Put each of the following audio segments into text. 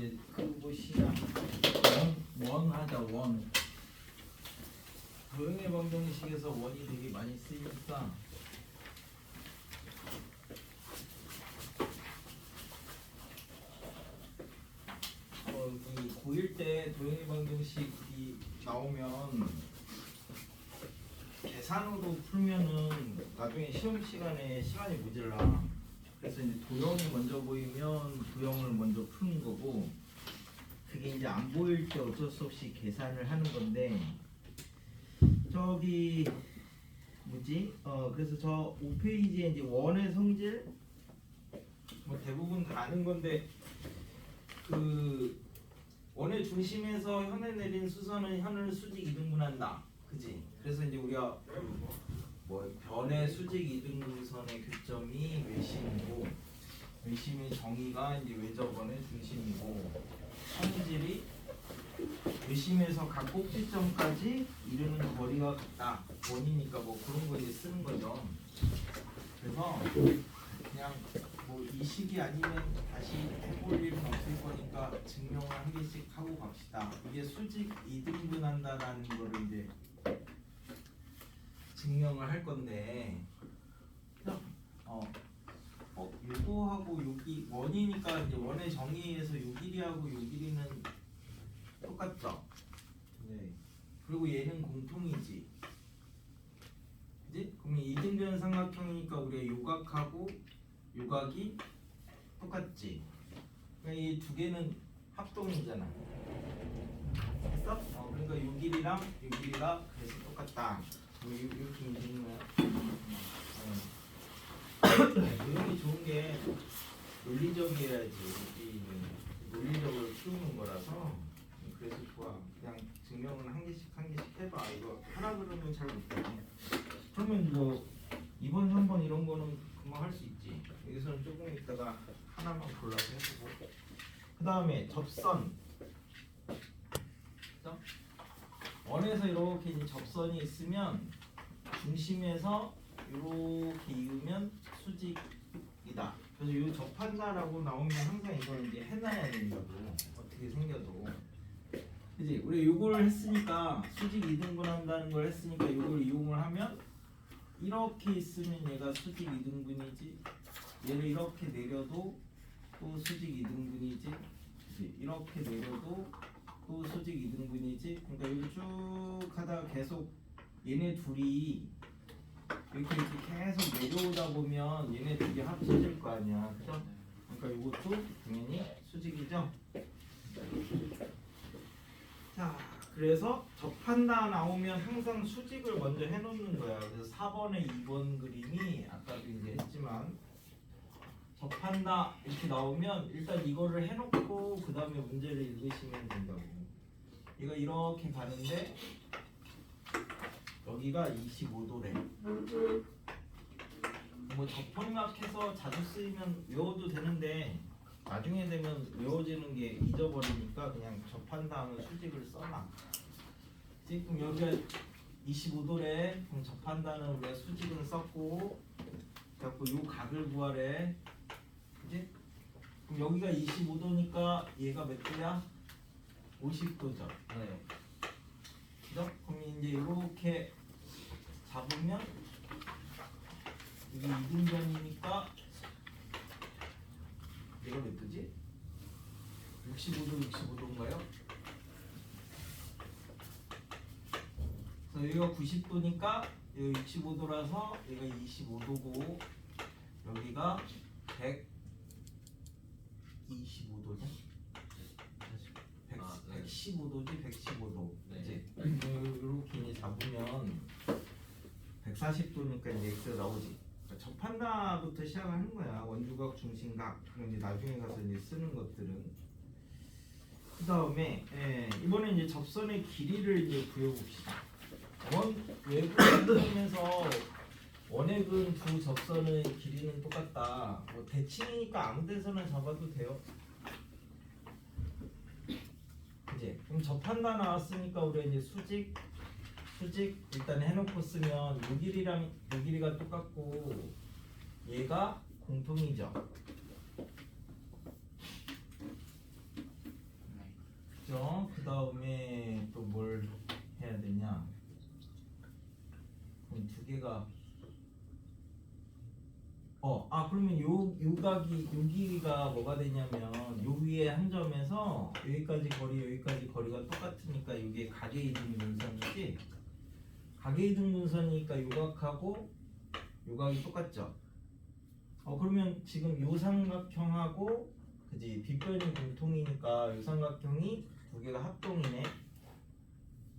이제 그것이야. 원, 원 하자 원. 도형의 방정식에서 원이 되게 많이 쓰이니까. 어, 이 고1 때 도형의 방정식이 나오면 계산으로 풀면은 나중에 시험 시간에 시간이 모자라 그래서 이제 도형이 먼저 보이면 도형을 먼저 푸는 거고 그게 이제 안 보일 때 어쩔 수 없이 계산을 하는 건데 저기 뭐지? 어 그래서 저 5페이지에 이제 원의 성질 뭐 대부분 다 아는 건데 그 원의 중심에서 현에 내린 수선은 현을 수직 이등분한다. 그지? 그래서 이제 우리가 뭐 변의 수직 이등분선의 교점이 외심이고 외심의 정의가 이제 외접원의 중심이고 성질이 외심에서 각 꼭지점까지 이르는 거리가 같다. 원이니까 뭐 그런 거 이제 쓰는 거죠. 그래서 그냥 뭐 이 시기 아니면 다시 해볼 일은 없을 거니까 증명을 한 개씩 하고 갑시다. 이게 수직 이등분한다라는 거를 이제 증명을 할 건데 어, 어 요거하고 여기 원이니까 이제 원의 정의에서 요 길이하고 요 길이는 똑같죠. 네. 그리고 얘는 공통이지. 그지? 그럼 이등변 삼각형이니까 우리가 요각하고 요각이 똑같지. 그러니까 이 두 개는 합동이잖아. 했어? 어, 그러니까 요 길이랑 요 길이가 그래서 똑같다. 뭐 이- 이렇게. 어. 내용이 좋은 게 논리적이어야지. 이 논리적으로 키우는 거라서 그래서 좋아. 그냥 증명은 한 개씩 한 개씩 해봐. 이거 하라 그러면 잘 못해. 그러면 뭐 2번, 3번 이런 거는 금방 할 수 있지. 여기서는 조금 있다가 하나만 골라서 해보고. 그 다음에 접선. 원에서 이렇게 접선이 있으면 중심에서 이렇게 이으면 수직이다. 그래서 이 접한다라고 나오면 항상 이걸 이제 해놔야 된다고 어떻게 생겨도. 그지? 우리 요걸 했으니까 수직 이등분 한다는 걸 했으니까 요걸 이용을 하면 이렇게 있으면 얘가 수직 이등분이지. 얘를 이렇게 내려도 또 수직 이등분이지. 그지? 이렇게 내려도 또 수직 이등분이지. 그러니까 이거 쭉 하다가 계속 얘네 둘이 이렇게 이렇게 계속 내려오다 보면 얘네 둘이 합쳐질 거 아니야. 그죠? 그러니까 이것도 당연히 수직이죠. 자, 그래서 접한다 나오면 항상 수직을 먼저 해놓는 거야. 그래서 4번에 2번 그림이 아까도 이제 했지만 접한다 이렇게 나오면 일단 이거를 해놓고 그 다음에 문제를 읽으시면 된다고. 이거 이렇게 가는데 여기가 25도래. 뭐 접합력해서 자주 쓰이면 외워도 되는데 나중에 되면 외워지는 게 잊어버리니까 그냥 접한다 하면 수직을 써놔. 지금 여기가 25도래. 그럼 접한다는 우리가 수직을 썼고 그래갖고 요 각을 구하래. 그지? 그럼 여기가 25도니까 얘가 몇 도야? 50도죠. 네. 그럼 이제 이렇게 잡으면 이게 이등변이니까 얘가 몇 도지? 65도, 65도인가요? 그래서 여기가 90도니까 여기 65도라서 여기가 25도고 여기가 125도냐? 100, 아, 네. 115도지 115도 네. 이제 이렇게 이제 잡으면 140도니까 이제 X가 나오지. 그러니까 접한다부터 시작하는 거야. 원주각 중심각. 그럼 이제 나중에 가서 이제 쓰는 것들은. 그 다음에 예, 이번에 이제 접선의 길이를 이제 구해봅시다. 원 외부 원점에서 원액은 두 접선의 길이는 똑같다. 뭐 대칭이니까 아무 데서나 잡아도 돼요. 이제 그럼 접한다 나왔으니까 우리가 이제 수직 수직 일단 해놓고 쓰면 6일이랑 6일이가 똑같고 얘가 공통이죠. 그죠? 그 다음에 또 뭘 해야 되냐? 그럼 두 개가 어, 아 그러면 요 요각이 요기가 뭐가 되냐면 요 위에 한 점에서 여기까지 거리 여기까지 거리가 똑같으니까 이게 가게 이동이 분산이지. 가계이등 분선이니까 요각하고 요각이 똑같죠 어 그러면 지금 요 삼각형하고 그지 빗변이 공통이니까 요 삼각형이 두 개가 합동이네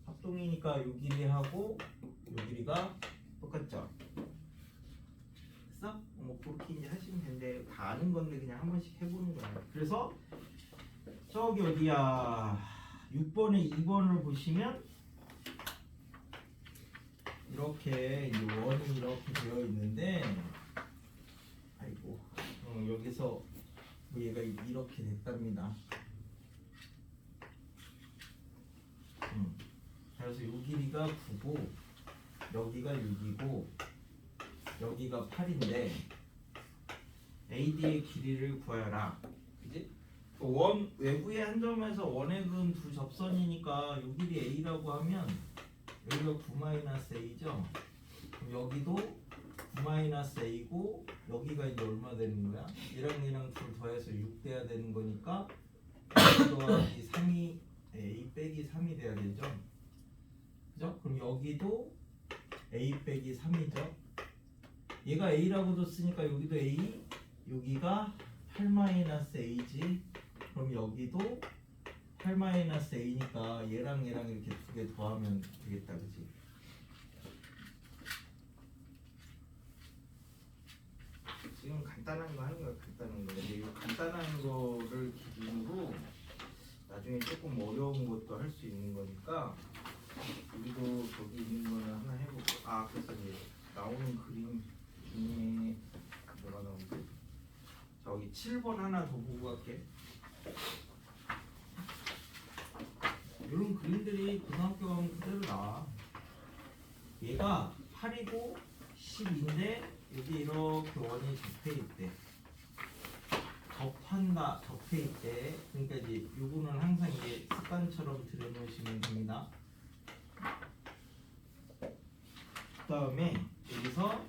합동이니까 요 길이하고 요 길이가 똑같죠 됐어? 뭐 그렇게 이제 하시면 되는데 다 아는 건데 그냥 한 번씩 해보는 거야. 그래서 저기 어디야? 6번에 2번을 보시면 이렇게 이 원이 이렇게 되어 있는데 아이고 어, 여기서 뭐 얘가 이렇게 됐답니다. 음, 그래서 요 길이가 9고 여기가 6이고 여기가 8인데 AD의 길이를 구하여라. 그지? 그원 외부의 한 점에서 원에 그은 두 접선이니까 요 길이 A라고 하면 여기가 9 A죠. 그럼 여기도 9 A고 여기가 이제 얼마 되는 거야? 얘랑 얘랑 둘 더해서 6 돼야 되는 거니까 A 더하기 3이 A 빼기 3이 돼야 되죠. 그죠? 그럼 여기도 A 빼기 3이죠. 얘가 A라고도 쓰니까 여기도 A, 여기가 8-A지. 그럼 여기도 8-A니까 얘랑 얘랑 이렇게 두 개 더하면 되겠다, 그지? 지금 간단한 거 하는 거야, 간단한 거. 근데 이 간단한 거를 기준으로 나중에 조금 어려운 것도 할 수 있는 거니까 우리도 저기 있는 거는 하나 해보고. 아, 그래서 이제 나오는 그림 중에 뭐가 나오지? 저기 7번 하나 더 보고 갈게. 이런 그림들이 고등학교 가면 그대로 나와. 얘가 8이고 10인데 여기 이렇게 원이 접해 있대. 접한다, 접해 있대. 그러니까 이제 요거는 항상 이제 습관처럼 들여놓으시면 됩니다. 그 다음에 여기서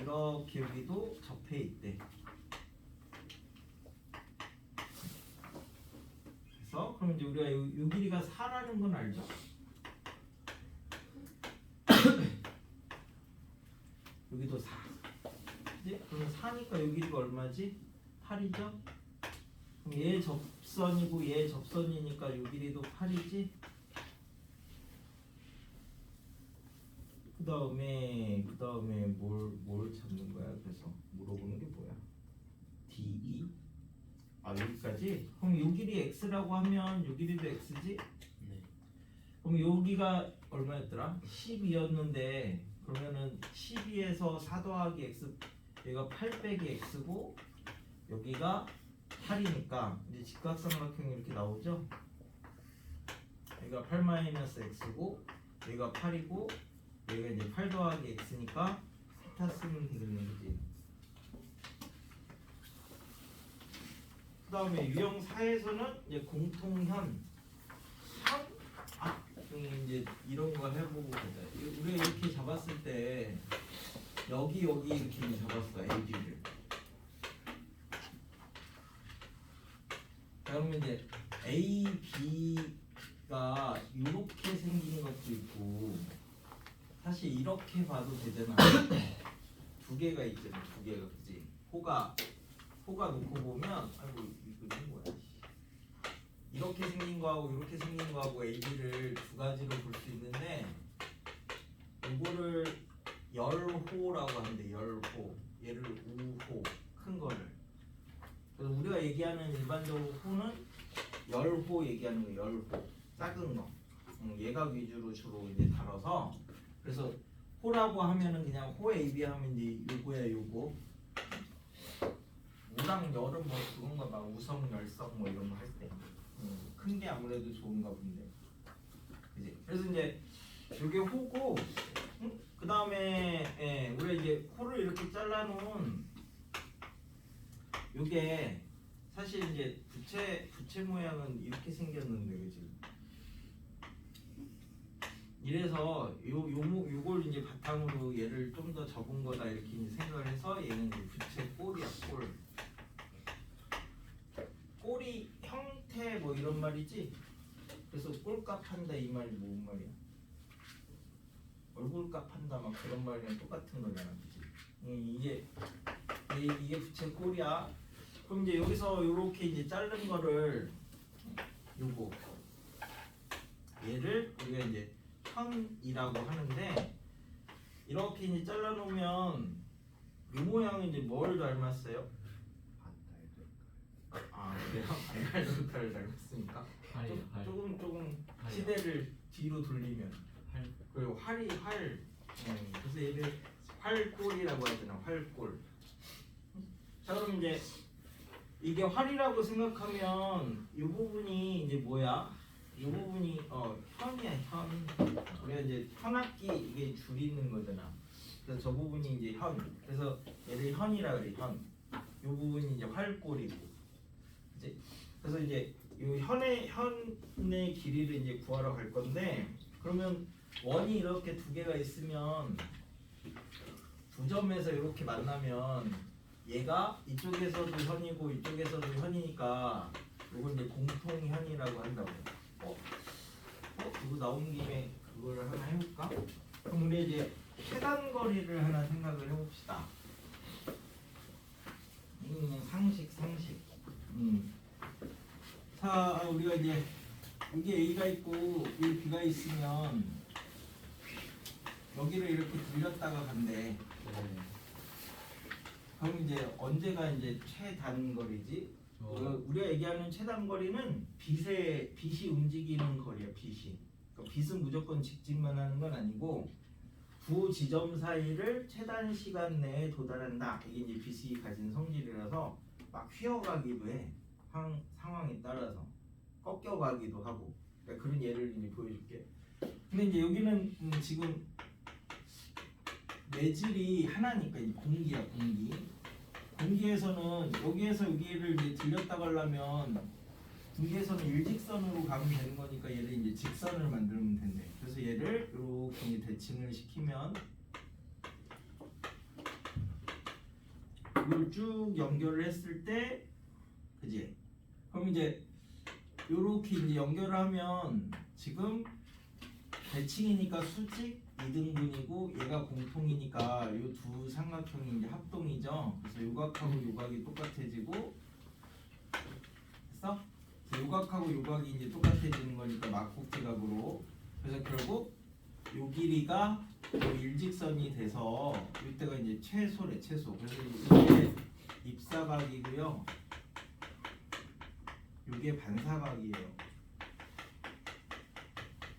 이렇게 여기도 접해 있대. 그럼 이제 우리가 요, 요 길이가 4라는 건 알죠? 여기도 4. 그지? 그러면 4니까 요 길이가 얼마지? 8이죠? 그럼 얘 접선이고 얘 접선이니까 요 길이도 8이지? 그 다음에 그 다음에 뭘 뭘 찾는 거야? 그래서 물어보는 게 뭐야? D2? 아 여기까지? 그럼 요 길이 x라고 하면 요 길이도 x지? 네. 그럼 여기가 얼마였더라? 12였는데 그러면은 12에서 4 더하기 x 여기가 8 빼기 x고 여기가 8이니까 이제 직각삼각형이 이렇게 나오죠? 여기가 8 마이너스 x고 여기가 8이고 여기가 이제 8 더하기 x니까 세타 쓰면 되겠는 거지. 그 다음에 유형 4에서는 이제 공통현 현 아, 음, 이제 이런 거 해보고 보자. 이- 우리가 이렇게 잡았을 때 여기 여기 이렇게 이제 잡았어 AG를. 그러면 이제 A, B가 이렇게 생긴 것도 있고 사실 이렇게 봐도 되잖아. 두 개가 있잖아. 두 개가 그지. 호가 호가 놓고 보면 아이고 이거 뭐야? 씨. 이렇게 생긴 거하고 이렇게 생긴 거하고 AB를 두 가지로 볼 수 있는데 이거를 열호라고 하는데 열호. 얘를 우호 큰 거를. 그래서 우리가 얘기하는 일반적으로 호는 열호 얘기하는 거 열호. 작은 거. 음, 얘가 위주로 주로 이제 다뤄서. 그래서 호라고 하면은 그냥 호 AB 하면 이제 요거야 요거 우랑 열은 뭐 그건가 봐 우성 열성 뭐 이런 거 할 때. 큰 게 아무래도 좋은가 본데. 그지? 그래서 이제 요게 호고 그 다음에 예, 우리가 이제 호를 이렇게 잘라놓은 요게 사실 이제 부채 부채 모양은 이렇게 생겼는데 그지? 이래서 요, 요, 모- 요걸 이제 바탕으로 얘를 좀 더 접은 거다 이렇게 생각을 해서 얘는 이제 부채 꼴이야 꼴 이런 말이지. 그래서 꼴값 한다 이 말이 뭔 말이야? 얼굴값 한다 막 그런 말이랑 똑같은 거잖아, 그지? 음, 이게 이게, 부채 꼴이야. 그럼 이제 여기서 이렇게 이제 자른 거를 요거 얘를 우리가 이제 현이라고 하는데 이렇게 이제 잘라 놓으면 이 모양이 이제 뭘 닮았어요? 아, 내가 반달도타를 닮았으니까? 활이 좀, 활. 조금 조금 활. 시대를 뒤로 돌리면 활. 그리고 활이 활. 음, 그래서 얘를 활골이라고 하잖아 활골. 자 그럼 이제 이게 활이라고 생각하면 이 부분이 이제 뭐야? 이 부분이 어 현이야 현. 우리가 이제 현악기 이게 줄이는 거잖아. 그래서 저 부분이 이제 현. 그래서 얘를 현이라 그래 현이 부분이 이제 활골이고 이제 그래서 이제 이 현의 현의 길이를 이제 구하러 갈 건데 그러면 원이 이렇게 두 개가 있으면 두 점에서 이렇게 만나면 얘가 이쪽에서도 현이고 이쪽에서도 현이니까 이걸 이제 공통현이라고 한다고. 어? 어? 이거 나온 김에 그걸 하나 해볼까? 그럼 우리 이제 최단 거리를 하나 생각을 해봅시다. 이거 그냥 상식 상식. 음. 자 우리가 이제 여기 A가 있고 여기 B가 있으면 여기를 이렇게 들렸다가 간대. 네. 그럼 이제 언제가 이제 최단거리지? 우리가, 저 우리가 얘기하는 최단거리는 빛의 빛이 움직이는 거리야. 빛이. 그러니까 빛은 무조건 직진만 하는 건 아니고 두 지점 사이를 최단 시간 내에 도달한다. 이게 이제 빛이 가진 성질이라서 막 휘어가기도 해. 상, 상황에 따라서 꺾여가기도 하고. 그러니까 그런 예를 이제 보여줄게. 근데 이제 여기는 음, 지금 매질이 하나니까 이 공기야 공기. 공기에서는 여기에서 여기를 이제 들렸다 가려면 공기에서는 일직선으로 가면 되는 거니까 얘를 이제 직선을 만들면 된대. 그래서 얘를 이렇게 대칭을 시키면 이걸 쭉 연결을 했을 때 그지? 그럼 이제 요렇게 이제 연결을 하면 지금 대칭이니까 수직 2등분이고 얘가 공통이니까 이두 삼각형이 이제 합동이죠. 그래서 요각하고 요각이 똑같아지고 됐어? 요각하고 요각이 이제 똑같아지는 거니까 막국지각으로 그래서 결국 요 길이가 요 일직선이 돼서 이때가 이제 최소래 최소. 그래서 이게 입사각이고요. 요게 반사각이에요.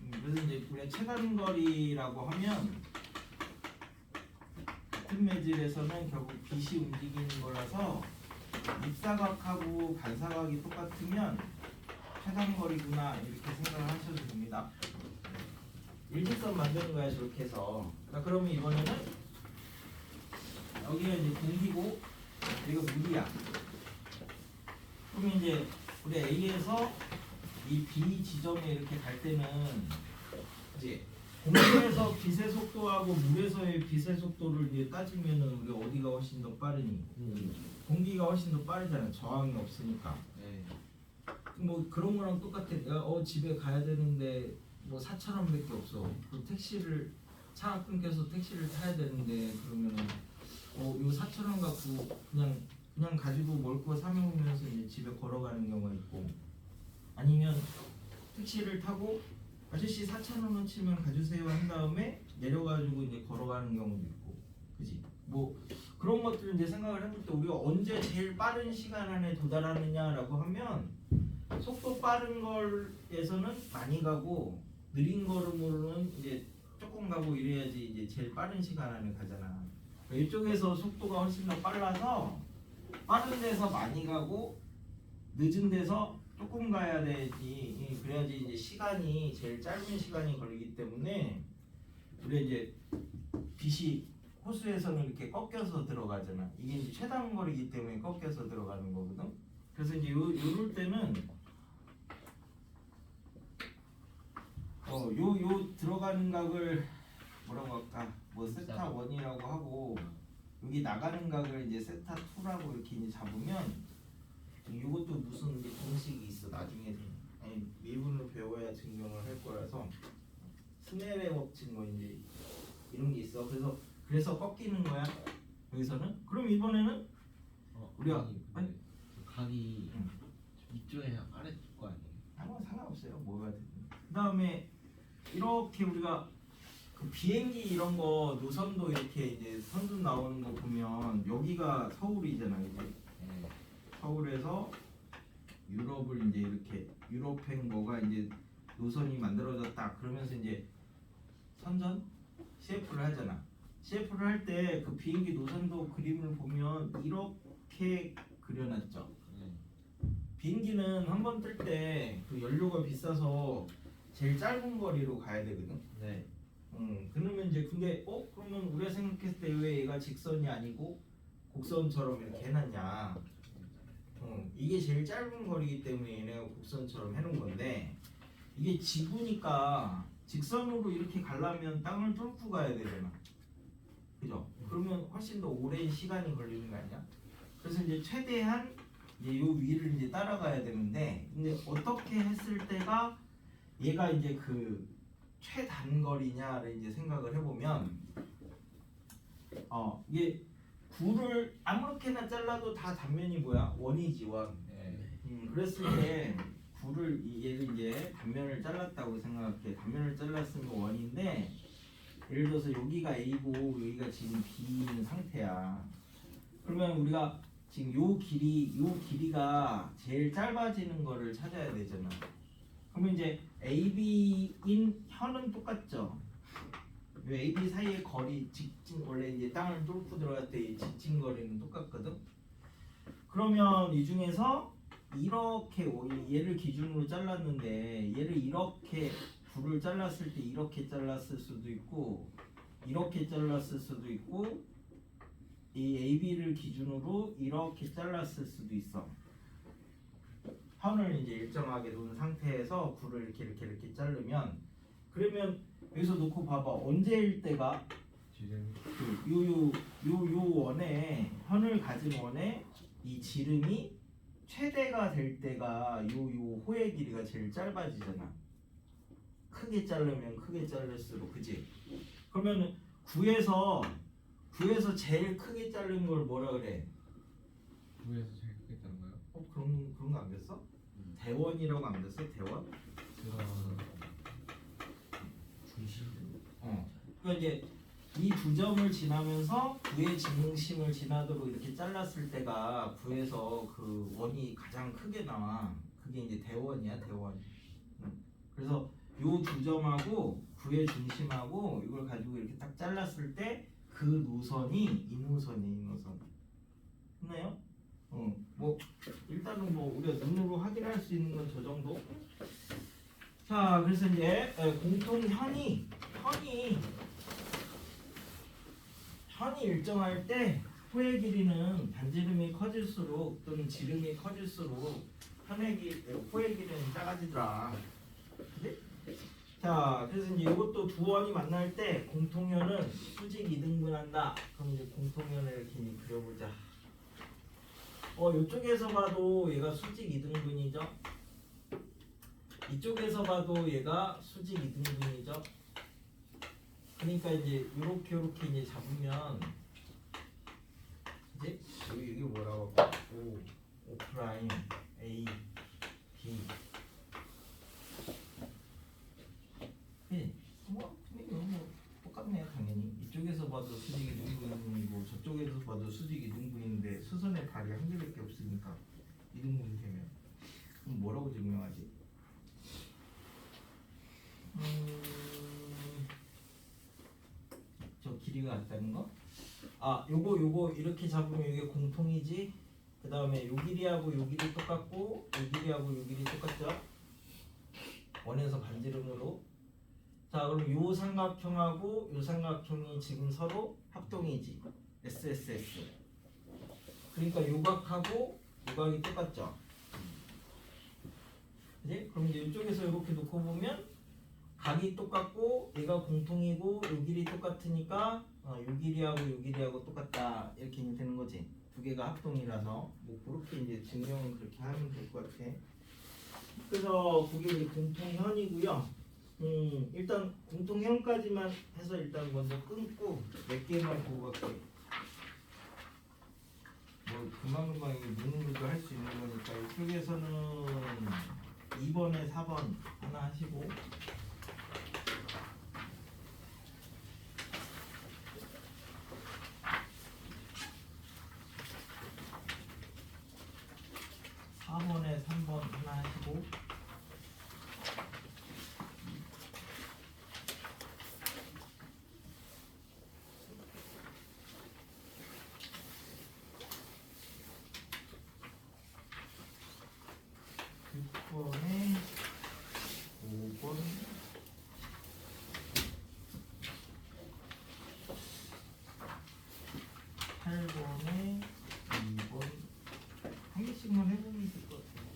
음, 그래서 이제 우리가 최단거리라고 하면 같은 매질에서는 결국 빛이 움직이는 거라서 입사각하고 반사각이 똑같으면 최단거리구나 이렇게 생각을 하셔도 됩니다. 일직선 만드는 거야 저렇게 해서. 자, 그러면 이번에는 여기가 이제 공기고 여기가 물이야. 그럼 이제 우리 A에서 이 B 지점에 이렇게 갈 때는 이제 공기에서 빛의 속도하고 물에서의 빛의 속도를 이제 따지면은 우리 어디가 훨씬 더 빠르니? 공기가 훨씬 더 빠르잖아. 저항이 없으니까. 네. 뭐 그런 거랑 똑같아. 내가 어 집에 가야 되는데 뭐 4천 원밖에 없어. 그 택시를 차가 끊겨서 택시를 타야 되는데 그러면은 어요 4천 원 갖고 그냥 그냥 가지고 거사 먹으면서 이제 집에 걸어가는 경우가 있고 아니면 택시를 타고 아저씨 4천 원어치만 가주세요 한 다음에 내려가지고 이제 걸어가는 경우도 있고 그지 뭐 그런 것들 이제 생각을 해볼 때 우리가 언제 제일 빠른 시간 안에 도달하느냐라고 하면 속도 빠른 걸에서는 많이 가고 느린 걸음으로는 이제 조금 가고 이래야지 이제 제일 빠른 시간 안에 가잖아. 그러니까 이쪽에서 속도가 훨씬 더 빨라서 빠른 데서 많이 가고 늦은 데서 조금 가야 되지. 그래야지 이제 시간이 제일 짧은 시간이 걸리기 때문에 우리 이제 빛이 호수에서는 이렇게 꺾여서 들어가잖아. 이게 이제 최단 거리기 때문에 꺾여서 들어가는 거거든. 그래서 이제 요 요럴 때는 어 요 요 들어가는 각을 뭐라고 할까? 뭐 세타 원이라고 하고 여기 나가는 각을 이제 세타 2라고 이렇게 이제 잡으면 이것도 무슨 이제 공식이 있어 나중에 아니 미분을 배워야 증명을 할 거라서 스넬의 법칙 뭐 이제 이런 게 있어. 그래서 그래서 꺾이는 거야. 여기서는 그럼 이번에는 어, 우리가- 아니, 근데 저 각이 응. 이쪽에 아래쪽 거 아니에요? 아무 상관없어요. 뭐가 되든. 그 다음에 이렇게 우리가 그 비행기 이런 거 노선도 이렇게 이제 선도 나오는 거 보면 여기가 서울이잖아, 이제 네. 서울에서 유럽을 이제 이렇게 유럽행 뭐가 이제 노선이 만들어졌다. 그러면서 이제 선전 CF를 하잖아. CF를 할 때 그 비행기 노선도 그림을 보면 이렇게 그려놨죠. 네. 비행기는 한 번 뜰 때 그 연료가 비싸서 제일 짧은 거리로 가야 되거든. 네. 음, 그러면 이제 근데 어 그러면 우리가 생각했을 때 왜 얘가 직선이 아니고 곡선처럼 이렇게 해놨냐? 음, 이게 제일 짧은 거리이기 때문에 얘네가 곡선처럼 해놓은 건데 이게 지구니까 직선으로 이렇게 가려면 땅을 뚫고 가야 되잖아. 그죠? 그러면 훨씬 더 오랜 시간이 걸리는 거 아니야? 그래서 이제 최대한 이제 요 위를 이제 따라가야 되는데 근데 어떻게 했을 때가 얘가 이제 그 최단거리냐를 이제 생각을 해보면 어 이게 굴을 아무렇게나 잘라도 다 단면이 뭐야 원이지 원. 네. 음, 그랬을 때 이- 얘를 이제 단면을 잘랐다고 생각해. 단면을 잘랐으면 원인데 예를 들어서 여기가 A고 여기가 지금 B인 상태야. 그러면 우리가 지금 요 길이 요 길이가 제일 짧아지는 거를 찾아야 되잖아. 그러면 이제 AB인 현은 똑같죠. 요 AB 사이의 거리 직진 원래 이제 땅을 뚫고 들어갈 때이 직진 거리는 똑같거든. 그러면 이 중에서 이렇게 오- 얘를 기준으로 잘랐는데 얘를 이렇게 불을 잘랐을 때 이렇게 잘랐을 수도 있고 이렇게 잘랐을 수도 있고 이 AB를 기준으로 이렇게 잘랐을 수도 있어. 선을 이제 일정하게 놓은 상태에서 굴을 이렇게 이렇게 이렇게 자르면 그러면 여기서 놓고 봐봐 언제일 때가 지금 요요 요 요 원에 현을 가진 원에 이 지름이 최대가 될 때가 요 요 호의 길이가 제일 짧아지잖아. 크게 자르면 크게 자를수록 그지? 그러면 구에서 구에서 제일 크게 자른 걸 뭐라 그래? 구에서 제일 크겠다는 거요? 어 그런 그런 거 안 됐어? 대원이라고 안 됐어? 대원? 어. 그러니까 이제 이 두 점을 지나면서 구의 중심을 지나도록 이렇게 잘랐을 때가 구에서 그 원이 가장 크게 나와. 그게 이제 대원이야, 대원. 응. 그래서 요 두 점하고 구의 중심하고 이걸 가지고 이렇게 딱 잘랐을 때 그 노선이 이 노선이야, 이 노선. 했나요? 어. 뭐 일단은 뭐 우리가 눈으로 확인할 수 있는 건 저 정도. 자, 그래서 이제 에, 공통 현이 현이 현이 일정할 때 호의 길이는 반지름이 커질수록 또는 지름이 커질수록 현의 길 호의 길이는 작아지더라. 그지? 자, 그래서 이제 이것도 두 원이 만날 때 공통현은 수직 이등분한다. 그럼 이제 공통현을 이렇게 그려보자. 어, 이쪽에서 봐도 얘가 수직 이등분이죠. 이쪽에서 봐도 얘가 수직 이등분이죠. 그러니까 이제 요렇게 요렇게 이제 잡으면 이제 이게 뭐라고 O O 프라임 A B 네, 뭐 근데 이거 뭐 똑같네요 당연히 이쪽에서 봐도 수직이 등분이고 저쪽에서 봐도 수직이 등분인데 발이 한 개밖에 없으니까 이등분이 되면 그럼 뭐라고 증명하지? 음, 저 길이가 같다는 거? 아, 요거 요거 이렇게 잡으면 이게 공통이지. 그 다음에 요 길이하고 요 길이 똑같고 요 길이하고 요 길이 똑같죠? 원에서 반지름으로. 자, 그럼 요 삼각형하고 요 삼각형이 지금 서로 합동이지. SSS. 그러니까 요각하고 요각이 똑같죠? 그지? 그럼 이제 이쪽에서 이렇게 놓고 보면 각이 똑같고 얘가 공통이고 요 길이 똑같으니까 어, 요 길이하고 요 길이하고 똑같다 이렇게 이제 되는 거지 두 개가 합동이라서 뭐 그렇게 이제 증명은 그렇게 하면 될 것 같아 그래서 그게 이제 공통현이고요. 음, 일단 공통현까지만 해서 일단 먼저 끊고 몇 개만 보고 갈게요. 뭐 금방금방 이게 눈으로도 할 수 있는 거니까 이쪽에서는 2번에 4번 하나 하시고 사번에 3번 하나 하시고 육 번에 5번 팔번에 2번 한 개씩만 해보면 될 것 같아요.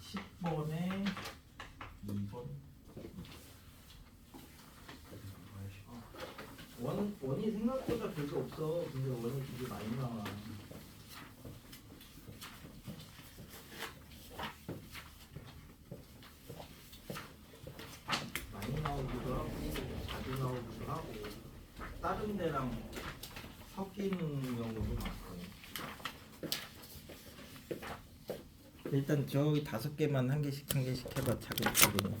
십 번에 2번 원, 원이 생각보다 별거 없어. 근데 원이 되게 많이 나와. 많이 나오기도 하고 자주 나오기도 하고 다른 데랑 섞이는 경우도 많고 일단 저기 다섯 개만 한 개씩 한 개씩 해봐 차근차근히